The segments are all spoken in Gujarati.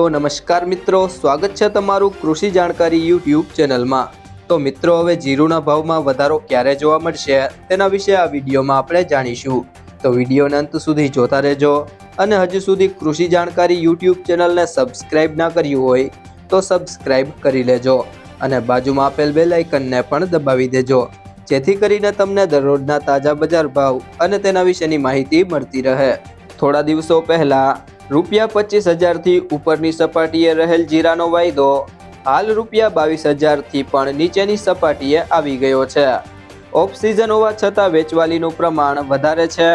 તો નમસ્કાર મિત્રો, સ્વાગત છે તમારું કૃષિ જાણકારી યુટ્યુબ ચેનલમાં. તો મિત્રો, હવે જીરુના ભાવમાં વધારો ક્યારે જોવા મળશે તેના વિશે આ વિડીયોમાં આપણે જાણીશું. તો વિડીયોને અંત સુધી જોતા રહેજો અને હજુ સુધી કૃષિ જાણકારી યુટ્યુબ ચેનલને સબસ્ક્રાઇબ ના કર્યું હોય તો સબસ્ક્રાઇબ કરી લેજો અને બાજુમાં આપેલ બેલ આઇકનને પણ દબાવી દેજો. જેથી કરીને તમને દરરોજના તાજા બજાર ભાવ અને તેના વિશેની માહિતી મળતી રહે. થોડા દિવસો પહેલા રૂપિયા પચીસ હજારથી ઉપરની સપાટીએ રહેલ જીરાનો વાયદો. હાલ રૂપિયા બાવીસ હજારથી પણ નીચેની સપાટીએ આવી ગયો છે. ઓફ સિઝન હોવા છતાં વેચવાલીનું પ્રમાણ વધારે છે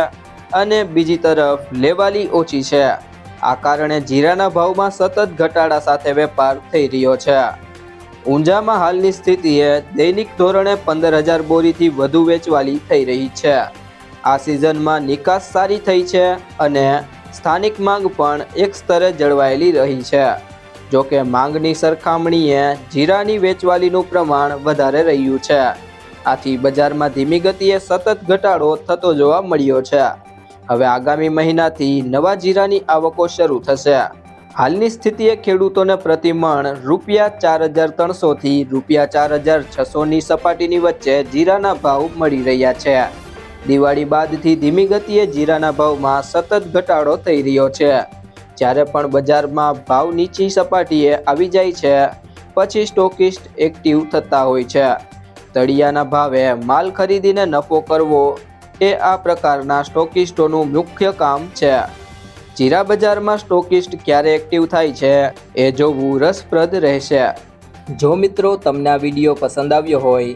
અને બીજી તરફ લેવાલી ઓછી છે. આ કારણે જીરાના ભાવમાં સતત ઘટાડા સાથે વેપાર થઈ રહ્યો છે. ઊંઝામાં હાલની સ્થિતિએ દૈનિક ધોરણે પંદર હજાર બોરીથી વધુ વેચવાલી થઈ રહી છે. આ સિઝનમાં નિકાસ સારી થઈ છે અને સ્થાનિક માંગ પણ એક સ્તરે જળવાયેલી રહી છે. જોકે માંગની સરખામણીએ જીરાની વેચવાલીનું પ્રમાણ વધારે રહ્યું છે. આથી બજારમાં ધીમી ગતિએ સતત ઘટાડો થતો જોવા મળ્યો છે. હવે આગામી મહિનાથી નવા જીરાની આવકો શરૂ થશે. હાલની સ્થિતિએ ખેડૂતોને પ્રતિમણ રૂપિયા ચાર હજાર ત્રણસોથી રૂપિયા ચાર હજાર છસોની સપાટીની વચ્ચે જીરાના ભાવ મળી રહ્યા છે. દિવાળી બાદથી ધીમી ગતિએ જીરાના ભાવમાં સતત ઘટાડો થઈ રહ્યો છે. જ્યારે પણ બજારમાં ભાવ નીચી સપાટીએ આવી જાય છે, પછી સ્ટોકિસ્ટ એક્ટિવ થતા હોય છે. તળિયાના ભાવે માલ ખરીદીને નફો કરવો એ આ પ્રકારના સ્ટોકિસ્ટોનું મુખ્ય કામ છે. જીરા બજારમાં સ્ટોકિસ્ટ ક્યારે એક્ટિવ થાય છે એ જોવું રસપ્રદ રહેશે. જો મિત્રો તમને આ વીડિયો પસંદ આવ્યો હોય